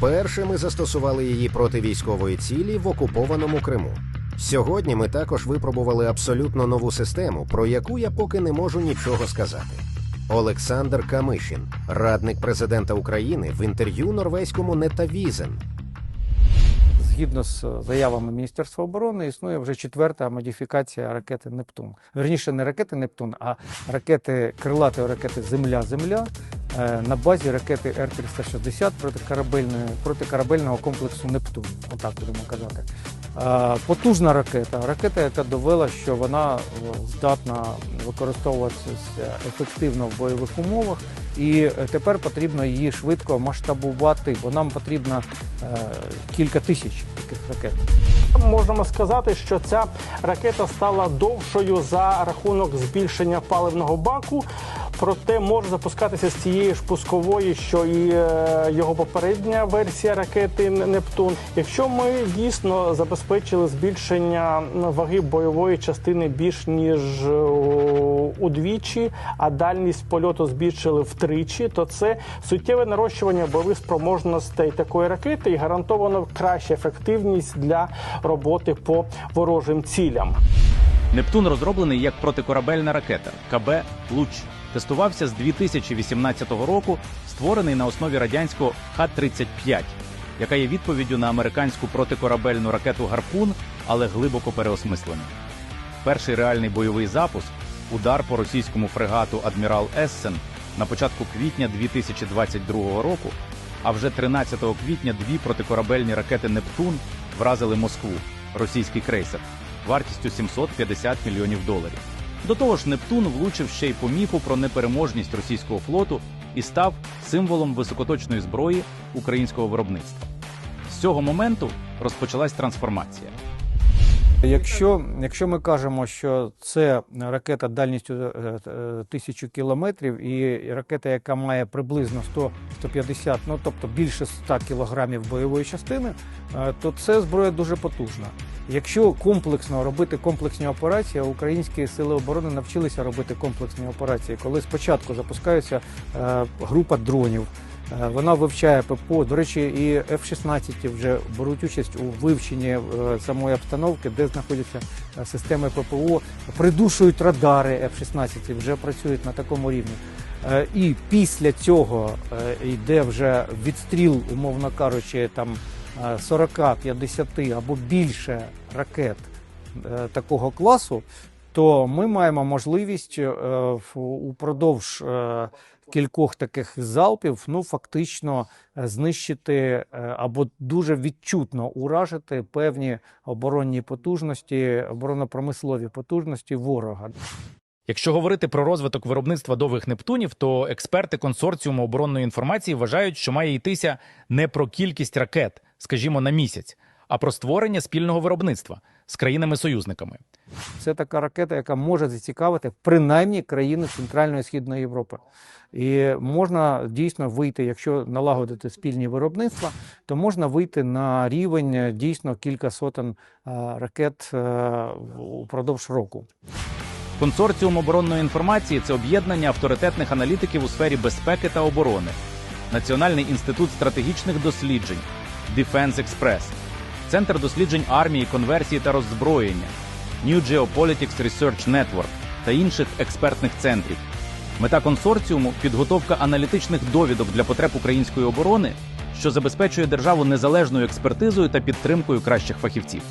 Першими застосували її проти військової цілі в окупованому Криму. Сьогодні ми також випробували абсолютно нову систему, про яку я поки не можу нічого сказати. Олександр Камишін, радник президента України, в інтерв'ю норвезькому Нетавізен. Згідно з заявами Міністерства оборони, існує вже четверта модифікація ракети Нептун. Верніше не ракети Нептун, а ракети крилатої ракети Земля-Земля е, на базі ракети Р-360 протикорабельної протикорабельного комплексу Нептун. Отак будемо казати. Е, Потужна ракета, ракета, яка довела, що вона е, здатна використовуватися ефективно в бойових умовах, і е, тепер потрібно її швидко масштабувати, бо нам потрібно е, кілька тисяч таких ракет. Можемо сказати, що ця ракета стала довшою за рахунок збільшення паливного баку, проте може запускатися з цієї ж пускової, що і е, його попередня версія ракети Нептун. Якщо ми дійсно забезпечили збільшення ваги бойової частини більш ніж е, удвічі, а дальність польоту збільшили втричі, то це суттєве нарощування бойових спроможностей такої ракети і гарантовано краща ефективність для роботи по ворожим цілям. Нептун розроблений як протикорабельна ракета КБ Луч. Тестувався з 2018 року, створений на основі радянського Х-35, яка є відповіддю на американську протикорабельну ракету Гарпун, але глибоко переосмислений. Перший реальний бойовий запуск удар по російському фрегату Адмірал Ессен на початку квітня 2022 року. А вже 13 квітня дві протикорабельні ракети Нептун вразили Москву, російський крейсер, вартістю 750 мільйонів доларів. До того ж, Нептун влучив ще й по міфу про непереможність російського флоту і став символом високоточної зброї українського виробництва. З цього моменту розпочалась трансформація. Якщо, якщо ми кажемо, що це ракета дальністю е, е, тисячу кілометрів і ракета, яка має приблизно 100-150, ну тобто більше 100 кілограмів бойової частини, е, то це зброя дуже потужна. Якщо комплексно робити комплексні операції, українські сили оборони навчилися робити комплексні операції, коли спочатку запускається е, група дронів. Е, Вона вивчає ППО. До речі, і F-16 вже беруть участь у вивченні е, самої обстановки, де знаходяться системи ППО, придушують радари F-16, вже працюють на такому рівні. І після цього йде вже відстріл, умовно кажучи, там е, 40, 50 або більше ракет е, такого класу, то ми маємо можливість е, упродовж е, кількох таких залпів, ну фактично знищити або дуже відчутно уражити певні оборонні потужності, оборонно-промислові потужності ворога. Якщо говорити про розвиток виробництва довгих Нептунів, то експерти консорціуму оборонної інформації вважають, що має йтися не про кількість ракет, скажімо, на місяць, а про створення спільного виробництва з країнами-союзниками. Це така ракета, яка може зацікавити принаймні країни Центральної і Східної Європи. І можна дійсно вийти, якщо налагодити спільні виробництва, то можна вийти на рівень дійсно кілька сотень е, ракет е, упродовж року. Консорціум оборонної інформації це об'єднання авторитетних аналітиків у сфері безпеки та оборони, Національний інститут стратегічних досліджень, Defense Express, Центр досліджень армії, конверсії та роззброєння, New Geopolitics Research Network та інших експертних центрів. Мета консорціуму підготовка аналітичних довідок для потреб української оборони, що забезпечує державу незалежною експертизою та підтримкою кращих фахівців.